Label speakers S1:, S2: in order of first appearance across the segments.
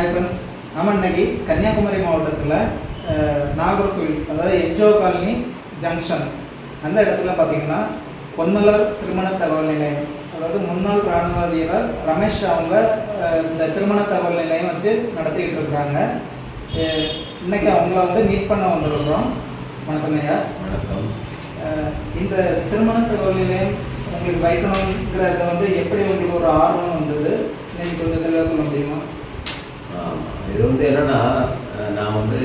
S1: Hi friends நம்ம இன்னைக்கு கன்னியாகுமரி மாவட்டத்தில் நாகர்கோவில் அதாவது எஜ்ஜோ காலனி ஜங்ஷன் அந்த இடத்துல பார்த்தீங்கன்னா பொன்மலர் திருமண தகவல் நிலையம் அதாவது முன்னாள் ராணுவ வீரர் ரமேஷ் அவங்க இந்த திருமண தகவல் நிலையம் வச்சு நடத்திக்கிட்டு இருக்கிறாங்க. அஹ், இன்னைக்கு அவங்கள வந்து மீட் பண்ண வந்திருக்கிறோம். வணக்கம் ஐயா.
S2: வணக்கம்.
S1: இந்த திருமண தகவல் நிலையம் உங்களுக்கு வைக்கணுங்கிறத வந்து எப்படி உங்களுக்கு ஒரு ஆர்வம் வந்தது? நீங்கள் கொஞ்சம் தெளிவாக சொல்ல முடியுமா.
S2: இது வந்து என்னன்னா நான் வந்து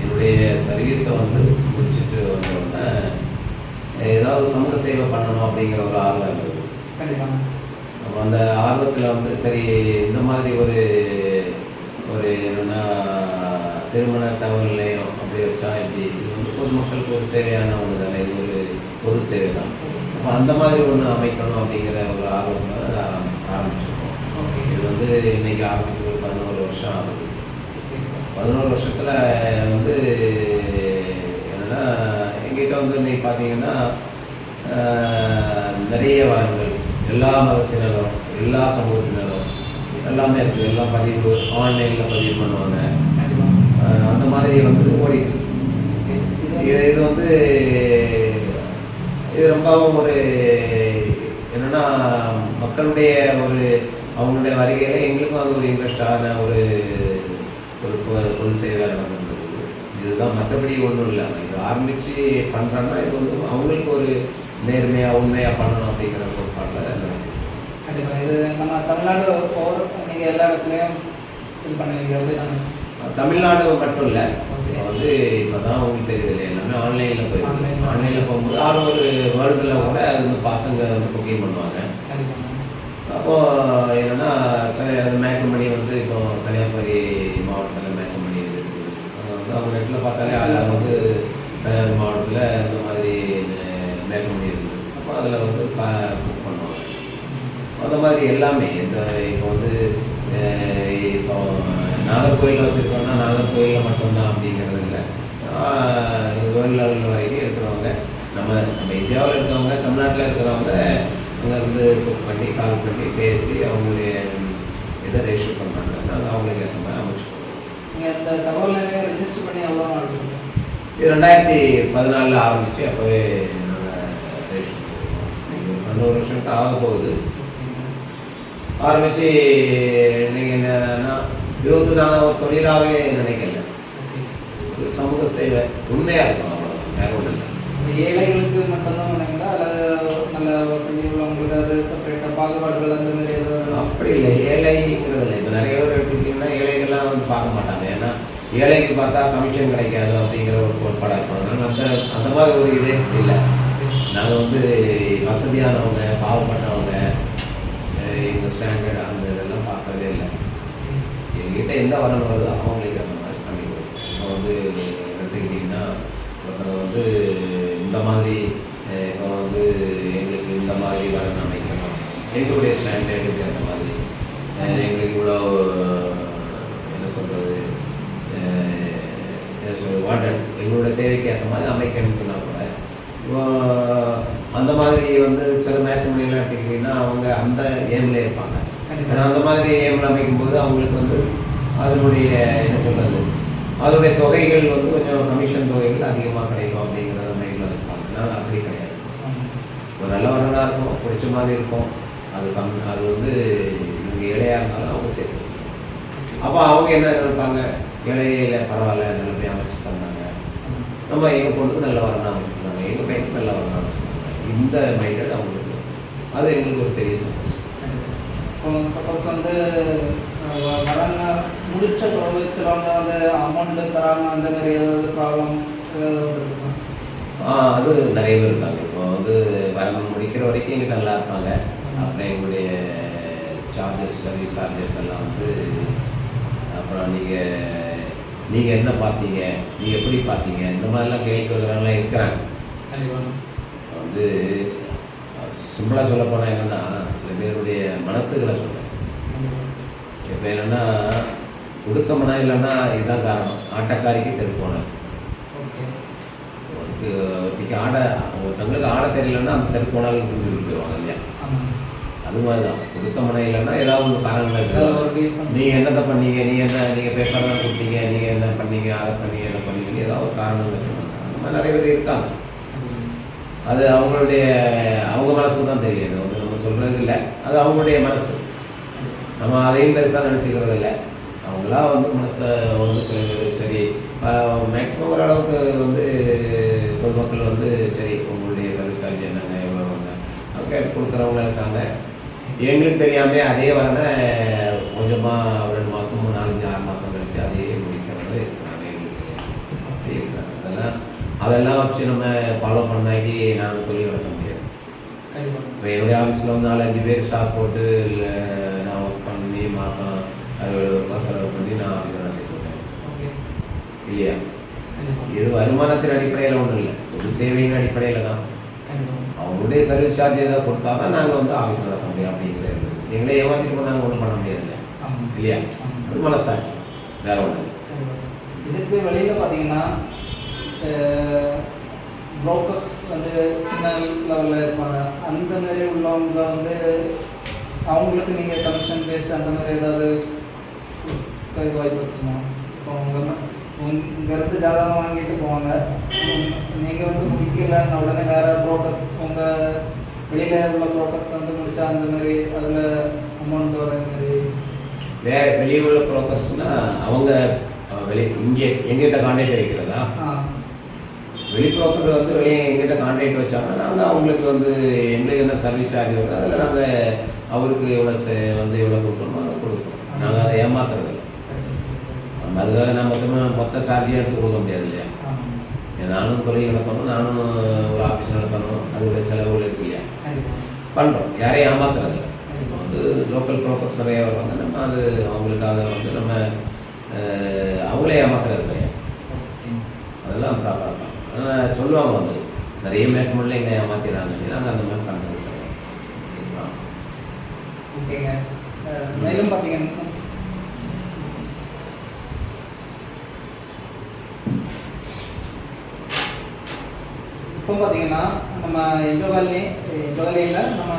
S2: என்னுடைய சர்வீஸை வந்து முடிச்சுட்டு வந்தோடனே ஏதாவது சமூக சேவை பண்ணணும் அப்படிங்கிற ஒரு ஆர்வம் இருந்தது. அப்போ அந்த ஆர்வத்தில் வந்து சரி இந்த மாதிரி ஒரு ஒரு என்னன்னா திருமண தகவல் நிலையம் அப்படி வச்சா இப்படி இது வந்து பொதுமக்களுக்கு ஒரு சேவையான ஒன்று தானே இது ஒரு பொது சேவை தான். அப்போ அந்த மாதிரி ஒன்று அமைக்கணும் அப்படிங்கிற ஒரு ஆர்வத்தில் அதை ஆரம் ஆரம்பிச்சிருக்கோம்
S1: ஓகே
S2: இது வந்து இன்னைக்கு ஆரம்பிச்சு ஒரு பதினோரு வருஷம் ஆகுது. பதினோரு வருஷத்தில் வந்து என்னன்னா எங்கிட்ட வந்து இன்னைக்கு பார்த்தீங்கன்னா நிறைய வரங்கள். எல்லா மதத்தினரும் எல்லா சமூகத்தினரும் எல்லாமே இருக்குது எல்லாம் பதிவு ஆன்லைனில் பதிவு பண்ணுவாங்க. அந்த மாதிரி வந்து ஓடிட்டு இது
S1: இது
S2: வந்து இது ரொம்பவும் ஒரு என்னன்னா மக்களுடைய ஒரு அவங்களுடைய வருகையில் எங்களுக்கும் அது ஒரு இன்ட்ரெஸ்டான ஒரு ஒரு பொது சேவையாக நடந்துருக்குது இதுதான் மற்றபடி ஒன்றும் இல்லை. இது ஆரம்பித்து பண்ணுறோன்னா இது வந்து அவங்களுக்கு ஒரு நேர்மையாக உண்மையாக பண்ணணும் அப்படிங்கிற கோட்பாடில் நடக்குது.
S1: கண்டிப்பாக இது நம்ம தமிழ்நாடு ஓவர் நீங்கள் எல்லா இடத்துலையும் இது பண்ணுவீங்க. அப்படி தானே
S2: தமிழ்நாடு மட்டும் இல்லை. வந்து இப்போ தான் உங்களுக்கு தெரியுது எல்லாமே ஆன்லைனில்
S1: Online.
S2: ஆன்லைனில். போகும்போது ஆறு ஒரு வேர்ல்டில் கூட அது வந்து பார்த்துங்க வந்து புக்கிங் பண்ணுவாங்க. அப்போது என்னென்னா சில மேக்கமணி வந்து இப்போ கன்னியாகுமரி மாவட்டத்தில் மேக்கமணி இது இருக்குது வந்து அவங்க நெட்டில் பார்த்தாலே அதில் வந்து கன்னியாகுமரி மாவட்டத்தில் இந்த மாதிரி மேக்கமணி இருக்குது அப்போ அதில் வந்து புக் பண்ணுவாங்க. அந்த மாதிரி எல்லாமே இந்த இப்போ வந்து இப்போ நாகர்கோயிலில் வச்சுருக்கோம்னா நாகர்கோயிலில் மட்டும்தான் அப்படிங்கிறது இல்லை. கோயில் லெவலில் வரைக்கும் இருக்கிறவங்க நம்ம நம்ம இந்தியாவில் இருக்கிறவங்க தமிழ்நாட்டில் இருக்கிறவங்க அங்கேருந்து புக் பண்ணி கால் பண்ணி பேசி அவங்களுடைய இதை ரெஜிஸ்டர் பண்ணுறாங்க நாங்கள் அவங்களுக்கு ஏற்ற மாதிரி அமைச்சுக்கோம்
S1: நீங்கள் இந்த தகவல் ரெஜிஸ்டர் பண்ணி எவ்வளோ
S2: இது ரெண்டாயிரத்தி பதினாலில் ஆரம்பித்து அப்போவே நாங்கள் ரெஜிஸ்டர் ஒரு பதினோரு வருஷத்துக்கு ஆக போகுது. ஆரம்பித்து நீங்கள் என்னன்னா இது வந்து நான் ஒரு தொழிலாகவே நினைக்கல ஒரு சமூக சேவை உண்மையாக இருக்கும் அவ்வளோ வேற ஒன்றும் இல்லை.
S1: ஏழைகளுக்கு மட்டும்தான் வசதி உள்ளவங்களுக்கு அது செப்பரேட்டாக பாகுபாடுகள் அந்த மாதிரி ஏதாவது
S2: அப்படி இல்லை. ஏழைங்கிறது இல்லை. இப்போ நிறைய பேர் எடுத்துக்கிட்டிங்கன்னா ஏழைகள்லாம் வந்து பார்க்க மாட்டாங்க. ஏன்னா ஏழைக்கு பார்த்தா கமிஷன் கிடைக்காது அப்படிங்கிற ஒரு கோட்பாடாக இருப்பாங்க நாங்கள் அந்த அந்த மாதிரி ஒரு இதே இல்லை. நாங்கள் வந்து வசதியானவங்க பாவப்பட்டவங்க இந்த ஸ்டாண்டர்ட் அந்த இதெல்லாம் பார்க்குறதே இல்லை. எங்ககிட்ட எந்த வரணும் வருதோ அவங்களுக்கு அந்த மாதிரி பண்ணி கொடுப்போம் இப்போ வந்து எடுத்துக்கிட்டிங்கன்னா ஒருத்தவங்க வந்து இந்த மாதிரி இப்போ வந்து எங்களுக்கு இந்த மாதிரி வரன் அமைக்கணும் எங்களுடைய ஸ்டாண்டர்டுக்கு அந்த மாதிரி. எங்களுக்கு இவ்வளோ என்ன சொல்கிறது என்ன சொல்றது வாட்டர் எங்களோட தேவைக்கு ஏற்ற மாதிரி அமைக்கணும்னா கூட இப்போ அந்த மாதிரி வந்து சில மேட்ரிமோனியெல்லாம் எடுத்துக்கிட்டிங்கன்னா அவங்க அந்த ஏம்ல இருப்பாங்க. ஏன்னா அந்த மாதிரி ஏம்ல அமைக்கும்போது அவங்களுக்கு வந்து அதனுடைய என்ன சொல்கிறது அதனுடைய தொகைகள் வந்து கொஞ்சம் கமிஷன் தொகைகள் அதிகமாக கிடைக்கும் அப்படிங்கிறத மைண்டில் இருப்பாங்க நான் அப்படி கிடையாது ஒரு இருக்கும் பிடிச்ச மாதிரி இருக்கும். அது கம் அது வந்து இவங்க ஏழையாக இருந்தாலும் அவங்க சேர்த்து அப்போ அவங்க என்ன நினைப்பாங்க? ஏழையில பரவாயில்ல நல்லபடியாக அமைச்சு தந்தாங்க. நம்ம எங்கள் பொண்ணுக்கு நல்ல வரணும் அமைச்சு தந்தாங்க. எங்கள் பையனுக்கு நல்ல வரணும் அமைச்சு தந்தாங்க. இந்த மைண்டட் அவங்களுக்கு. அது எங்களுக்கு ஒரு பெரிய சந்தோஷம்.
S1: இப்போ சப்போஸ் வந்து வரங்க முடிச்ச பிறகு சிலவங்க வந்து அமௌண்ட்டு தராமல் அந்த மாதிரி ஏதாவது ப்ராப்ளம் ஏதாவது
S2: அது நிறைய பேர் இருக்காங்க. வந்து வரணும். முடிக்கிற வரைக்கும் எங்கிட்ட நல்லா இருப்பாங்க. அப்புறம் எங்களுடைய சார்ஜஸ் சர்வீஸ் சார்ஜஸ் எல்லாம் வந்து அப்புறம் நீங்கள் நீங்கள் என்ன பார்த்தீங்க? நீங்கள் எப்படி பார்த்தீங்க? இந்த மாதிரிலாம் கேள்வி கேட்குறவங்களாம் இருக்கிறாங்க வந்து சிம்பிளாக சொல்ல போனால் என்னென்னா சில பேருடைய மனசுகளை சொல்கிறேன் இப்போ என்னென்னா கொடுக்கமனா இல்லைன்னா இதுதான் காரணம். ஆட்டக்காரிக்கு ஒருத்தருக்கு ஒருத்திக்கு ஆட ஒருத்தவங்களுக்கு ஆட தெரியலன்னா அந்த தெருப்போனால் புரிஞ்சு போயிடுவாங்க இல்லையா? அது மாதிரி தான் கொடுக்க மனம் இல்லைன்னா ஏதாவது ஒரு காரணங்கள்
S1: ஏதாவது ஒரு
S2: இருக்கு
S1: reason.
S2: நீங்கள் என்னத்தை பண்ணீங்க? நீங்கள் என்ன நீங்கள் பேப்பர் தான் கொடுத்தீங்க? நீங்கள் என்ன பண்ணீங்க? அதை பண்ணீங்க இதை பண்ணீங்கன்னு ஏதாவது ஒரு காரணம் இருக்கு. அந்த மாதிரி நிறைய பேர் இருக்காங்க. அது அவங்களுடைய அவங்க மனசுக்கு தான் தெரியும் இது வந்து நம்ம சொல்கிறது இல்லை. அது அவங்களுடைய மனசு. நம்ம அதையும் பெருசாக நினச்சிக்கிறது இல்லை அவங்களா வந்து மனசை வந்து சில சரி மேக்ஸிமம் ஓரளவுக்கு வந்து பொதுமக்கள் வந்து சரி உங்களுடைய சர்வீஸ் சார்ஜ் என்னங்க எவ்வளோ வாங்க கேட்டு கொடுக்குறவங்க இருக்காங்க எங்களுக்கு தெரியாமே அதே வரன கொஞ்சமாக ரெண்டு மாதம் நாலஞ்சு ஆறு மாதம் கழிச்சு அதே முடிக்கிறது நாங்கள் எங்களுக்கு இருக்கிறாங்க அதெல்லாம் அதெல்லாம் வச்சு நம்ம ஃபாலோ பண்ணாக்கி நாங்கள் தொழில் நடத்த முடியாது. இப்போ என்னுடைய ஆஃபீஸில் வந்து நாலு அஞ்சு பேர் ஸ்டாக் போட்டு இல்லை நான் ஒர்க் பண்ணி மாதம் அறுபது ரூபாய் செலவு பண்ணி நான் ஆஃபீஸை நடத்தி போட்டேன்
S1: Okay.
S2: இல்லையா. இது வருமானத்தின் அடிப்படையில் ஒன்றும் இல்லை பொது சேவையின் அடிப்படையில் தான். அவங்களுடைய சர்வீஸ் சார்ஜ் ஏதாவது கொடுத்தா தான் நாங்கள் வந்து ஆஃபீஸ் நடத்த முடியும் அப்படிங்கிறது எங்களை ஏமாற்றிட்டு போனால் ஒன்றும் பண்ண முடியாதுல்ல. இல்லையா. அது மனசாட்சி வேற ஒன்றும்.
S1: இதுக்கு வெளியில பாத்தீங்கன்னா புரோக்கர்ஸ் வந்து சின்ன லெவலில் இருப்பாங்க அந்த மாதிரி உள்ளவங்க வந்து அவங்களுக்கு நீங்கள் கமிஷன் பேஸ்ட் அந்த மாதிரி ஏதாவது வாய்ப்பு இருக்குமா இப்போ உங்கள் இங்கேருந்து ஜாதகம் வாங்கிட்டு போவாங்க. நீங்கள் வந்து முடிக்கலன்னு உடனே வேறு புரோக்கர்ஸ் உங்கள் வெளியில் உள்ள புரோக்கர்ஸ் வந்து முடிச்சா அந்த மாதிரி அதில் அமௌண்ட் வர மாதிரி.
S2: வேற வெளியே உள்ள ப்ரோக்கர்ஸ்னா அவங்க வெளி இங்கே எங்கிட்ட கான்டாக்ட் வைக்கிறதா
S1: ஆ.
S2: வெளி ப்ரோக்கர் வந்து வெளியே எங்கிட்ட கான்டாக்ட் வச்சாங்கன்னா நாங்கள் அவங்களுக்கு வந்து எங்களுக்கு என்ன சர்வீஸ் சார்ஜ் வருதோ அதில் நாங்கள் அவருக்கு எவ்வளோ செ- வந்து எவ்வளோ கொடுக்கணுமோ அதை கொடுக்குறோம் நாங்கள் அதை ஏமாத்துறது நம்ம அதுக்காக நான் மொத்தமாக மொத்த சார்ஜையும் எடுத்து கொடுக்க முடியாது இல்லையா நானும் தொழில் நடத்தணும் நானும் ஒரு ஆஃபீஸ் நடத்தணும் அதோடைய செலவுகள் இருக்கு இல்லையா பண்ணுறோம் யாரையும் ஏமாத்துறது இப்போ வந்து லோக்கல் ப்ரோக்கர்ஸ் நிறைய வருவாங்க நம்ம அது அவங்களுக்காக வந்து நம்ம அவங்களே ஏமாத்துறது கிடையாது அதெல்லாம் ப்ராப்பராக இருக்கும் ஆனால் சொல்லுவாங்க வந்து நிறைய மேற்கொள்ள எங்களை ஏமாத்திடுறாங்க நாங்கள் அந்த மாதிரி பண்ணுறது கிடையாது.
S1: ஓகேங்க. மேலும் பார்த்தீங்கன்னா இப்போ பார்த்தீங்கன்னா நம்ம எஜோகாலனி எஜோகாலியில் நம்ம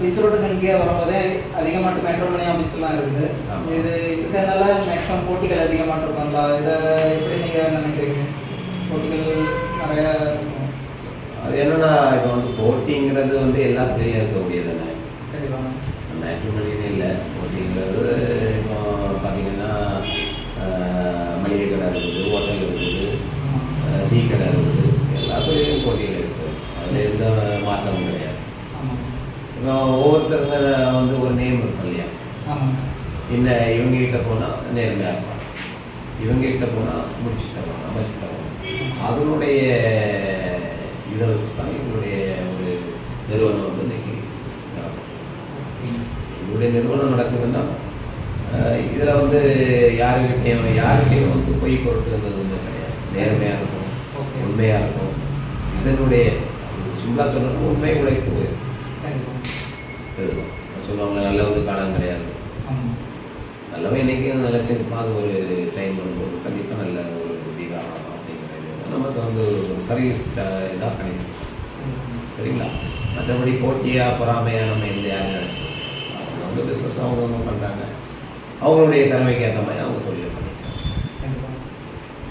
S1: பீச் ரோட்டுக்கு இங்கே வரும்போதே அதிகமாட்டு மெட்ரோமணி ஆஃபீஸ்லாம் இருக்குது. இது இதனால மேக்ஸிமம் போட்டிகள் அதிகமாட்டு இருக்காங்களா இதை எப்படி நீங்கள் நினைக்கிறீங்க? போட்டிகள் நிறையா இருக்கும்.
S2: அது என்னன்னா இப்போ வந்து போட்டிங்கிறது வந்து எல்லா துறையிலும் இருக்கக்கூடியது தானே மேட்ரிமோனின்னு இல்லை. போட்டிங்கிறது இப்போ பார்த்தீங்கன்னா மளிகை கடை இருக்குது ஹோட்டல் இருக்குது டீ கடை இருக்குது துறையிலும் போட்டிகள் இருக்குது அதில் எந்த மாற்றமும் கிடையாது. இப்போ ஒவ்வொருத்தருங்க வந்து ஒரு நேம் இருக்கும் இல்லையா? இந்த இவங்க கிட்ட போனால் நேர்மையாக இருப்பாங்க. இவங்க கிட்ட போனால் முடிச்சு தருவாங்க அமைச்சு தருவாங்க அதனுடைய இதை வச்சு தான் எங்களுடைய ஒரு நிறுவனம் வந்து இன்னைக்கு நடக்கும். எங்களுடைய நிறுவனம் நடக்குதுன்னா இதில் வந்து யாருக்கிட்டையும் யாருக்கிட்டையும் வந்து பொய் பொருட்டுங்கிறது வந்து கிடையாது. நேர்மையாக இருக்கும் உண்மையாக இருக்கும். இதனுடைய சிம்பிளாக சொல்லணும் உண்மை உழைப்பு. சொல்லுவாங்க நல்லவங்க காலம் கிடையாது. நல்லவன் என்னைக்கும் நிலச்சிருப்பான் அது ஒரு டைம் வரும்போது கண்டிப்பாக நல்ல ஒரு பீகாரம் அப்படிங்கிறது நமக்கு வந்து ஒரு சர்வீஸ் இதாக பண்ணிட்டு சரிங்களா? மற்றபடி போட்டியாக பொறாமையாக நம்ம எந்த யாரும் நினச்சிக்கணும் அவங்க வந்து பிஸ்னஸ் அவங்கவுங்க பண்ணுறாங்க அவங்களுடைய திறமைக்கு ஏற்ற மாதிரி அவங்க தொழிலை பண்ணிக்கிறாங்க.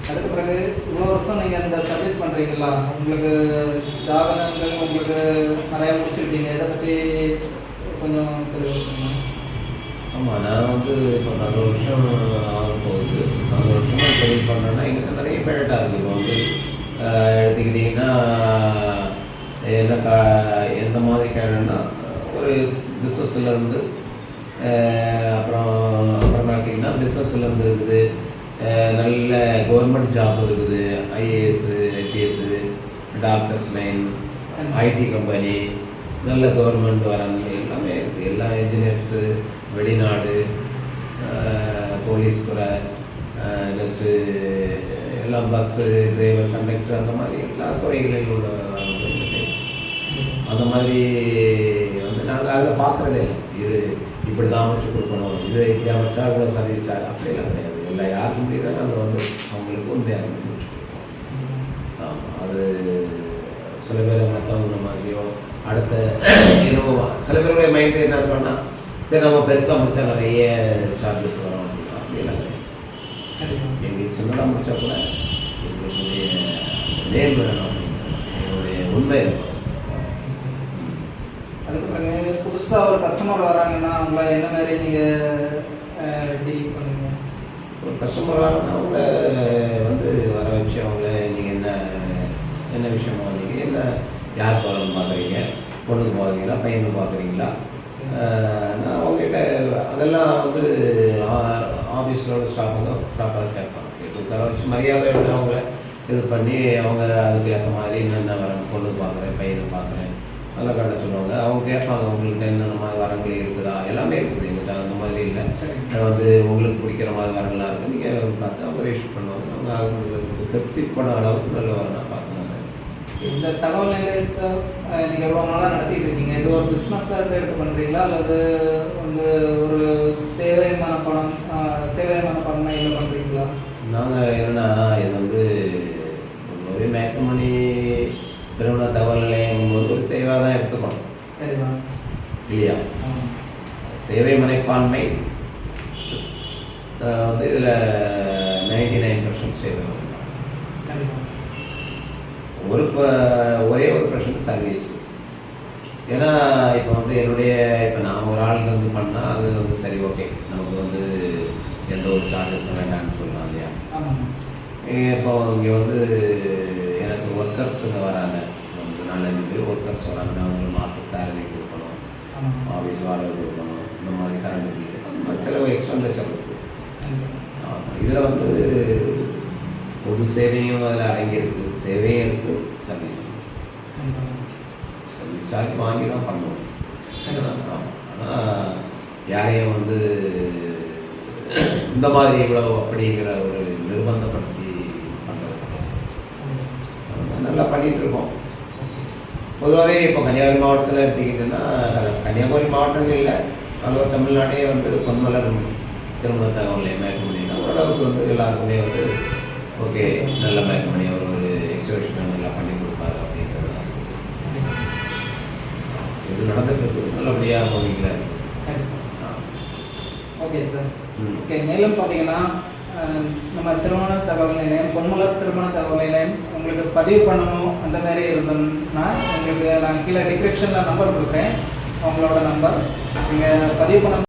S1: அதுக்கு பிறகு இவ்வளோ வருஷம் நீங்கள் இந்த சர்வீஸ் பண்ணுறீங்களா உங்களுக்கு ஜாதகங்கள் உங்களுக்கு நிறையா முடிச்சிருக்கீங்க. இதை பற்றி கொஞ்சம் தெளிவாக
S2: ஆமாம் நான் வந்து இப்போ நாலு வருஷம் ஆகும் போகுது. பதினோரு வருஷமாக தொழில் பண்ணேன்னா எங்களுக்கு நிறைய பேரட்டாக இருக்குது இப்போ வந்து எடுத்துக்கிட்டிங்கன்னா என்ன கா எந்த மாதிரி கேடுன்னா ஒரு பிஸ்னஸ்லேருந்து அப்புறம் அப்புறம் பார்த்தீங்கன்னா பிஸ்னஸ்லேருந்து இருக்குது. நல்ல கவர்மெண்ட் ஜாப் இருக்குது. IAS IPS doctors line IT company நல்ல கவர்மெண்ட் வரன் எல்லாமே இருக்குது எல்லா இன்ஜினியர்ஸு வெளிநாடு போலீஸ் துறை நெக்ஸ்ட்டு எல்லாம் பஸ்ஸு டிரைவர் கண்டக்டர் அந்த மாதிரி எல்லா துறைகளில் உள்ள அந்த மாதிரி வந்து நாங்கள் அதில் பார்க்குறதே இல்லை. இது இப்படி தான் அமைச்சு கொடுக்கணும். இதை இப்படி அமைச்சா இவ்வளோ சர்வீஸ் சார்ஜ். அப்படியெல்லாம் கிடையாது. இல்லை யார் முடியுதோ நாங்கள் வந்து அவங்களுக்கு உண்மையாக கொடுப்போம் ஆமாம் அது சில பேர் மற்றவங்க மாதிரியோ அடுத்த இன்னும் சில பேருடைய மைண்டு என்ன இருக்கும்னா சரி நம்ம பெருசாக முடிச்சா நிறைய சார்ஜஸ் வரும் அப்படிலாம் எங்களுக்கு சின்னதாக முடித்தா கூட எங்களுடைய நேம் வேணும் எங்களுடைய என்னுடைய உண்மை இருக்கும்.
S1: அதுக்கப்புறம் புதுசாக ஒரு கஸ்டமர் வராங்கன்னா அவங்கள என்ன மாதிரி நீங்கள் டீல் பண்ணுங்க
S2: ஒரு கஸ்டமரான அவங்க வந்து வர வச்சு அவங்கள நீங்கள் என்ன என்ன விஷயமா வந்தீங்க? என்ன யார் போகிறோன்னு பார்க்குறீங்க? பொண்ணுக்கு பார்க்குறீங்களா? பையனுக்கு பார்க்குறீங்களா? நான் அவங்ககிட்ட அதெல்லாம் வந்து ஆஃபீஸில் உள்ள ஸ்டாஃப் வந்து ப்ராப்பராக கேட்பாங்க. கேட்டு உட்கார வச்சு மரியாதையோட அவங்கள இது பண்ணி அவங்க அதுக்கு ஏற்ற மாதிரி என்னென்ன வரேன் பொண்ணு பார்க்குறேன் பையனை பார்க்குறேன் அதெல்லாம் கட்ட சொல்லுவாங்க. அவங்க கேட்பாங்க உங்கள்கிட்ட என்னென்ன மாதிரி வரங்கள் இருக்குதா? எல்லாமே இருக்குது எங்கிட்ட அந்த மாதிரி இல்லை
S1: சரி
S2: நான் வந்து உங்களுக்கு பிடிக்கிற மாதிரி வரலாம் இருக்கு. நீங்கள் பார்த்து அவங்க ரெஜிஸ்டர் பண்ணுவாங்க. அவங்க அவங்களுக்கு திருப்திப்பட அளவுக்கு நல்ல வரலாம் பார்த்து நாங்கள்
S1: இந்த தகவல் நிலையத்தை அஹ், நீங்க எவ்வளவு நாளா நடத்திட்டு இருக்கீங்க. இது ஒரு பிசினஸ் எடுத்து பண்றீங்களா? அல்லது வந்து ஒரு சேவை மனப்படம் அஹ், சேவை மனப்பான்மையில பண்றீங்களா?
S2: நாங்கள் என்னென்னா இது வந்து ரொம்பவே மேட்ரிமோனி திருமண தகவல் நிலையம் போது ஒரு சேவாக தான் எடுத்துக்கணும். இல்லையா? சேவை மனைப்பான்மை வந்து இதில் நைன்டி நைன் பர்சன்ட் சேவை ஒரு ஒரே ஒரு பர்சன்ட் சர்வீஸ் ஏன்னா இப்போ வந்து என்னுடைய இப்போ நான் ஒரு ஆள் இருந்து பண்ணால் அது வந்து சரி ஓகே நமக்கு வந்து எந்த ஒரு சார்ஜஸும் வேண்டாம்னு சொல்லலாம் இல்லையா? இப்போ இங்கே வந்து எனக்கு ஒர்க்கர்ஸுங்க வராங்க. வந்து நாலஞ்சு பேர் ஒர்க்கர்ஸ் வராங்க நான் அவங்களுக்கு மாத சேலரி கொடுக்கணும். ஆஃபீஸ் வாடகை கொடுக்கணும். இந்த மாதிரி கரண்ட் பில் அந்த மாதிரி செலவு எக்ஸ்பெண்டிச்சர்
S1: கண்டிப்பா
S2: இதில் வந்து பொது சேவையும் அதில் அடங்கியிருக்கு. சேவையும் இருக்குது சர்வீஸ் சர்வீஸ் சார்ஜ் வாங்கி தான் பண்ணுவோம். ஆனால் யாரையும் வந்து இந்த மாதிரி இவ்வளோ அப்படிங்கிற ஒரு நிர்பந்தப்படுத்தி பண்ணுறது. நல்லா பண்ணிட்டு இருக்கோம் பொதுவாகவே இப்போ கன்னியாகுமரி மாவட்டத்தில் எடுத்துக்கிட்டோன்னா கன்னியாகுமரி மாவட்டம்னு இல்லை நம்ம தமிழ்நாடே வந்து பொன்மலர் திருமண தகவல் மேற்கொண்டினா ஓரளவுக்கு வந்து எல்லாருக்குமே வந்து ஓகே நல்ல மேற்கொண்டி அவர் ஒரு எக்ஸிபிஷன் நல்லா பண்ணி கொடுப்பாரு அப்படிங்கிறது தான். இது நடந்துட்டு இருக்குது நல்லபடியாக
S1: கண்டிப்பா. Okay sir. ஓகே மேலும் பார்த்தீங்கன்னா நம்ம திருமண தகவல் நிலையம் பொன்மலர் திருமண தகவல் நிலையம் உங்களுக்கு பதிவு பண்ணணும் அந்த மாதிரி இருந்தோம்னா உங்களுக்கு நான் கீழே டிஸ்கிரிப்ஷனில் நம்பர் கொடுக்குறேன். அவங்களோட நம்பர் நீங்கள் பதிவு பண்ண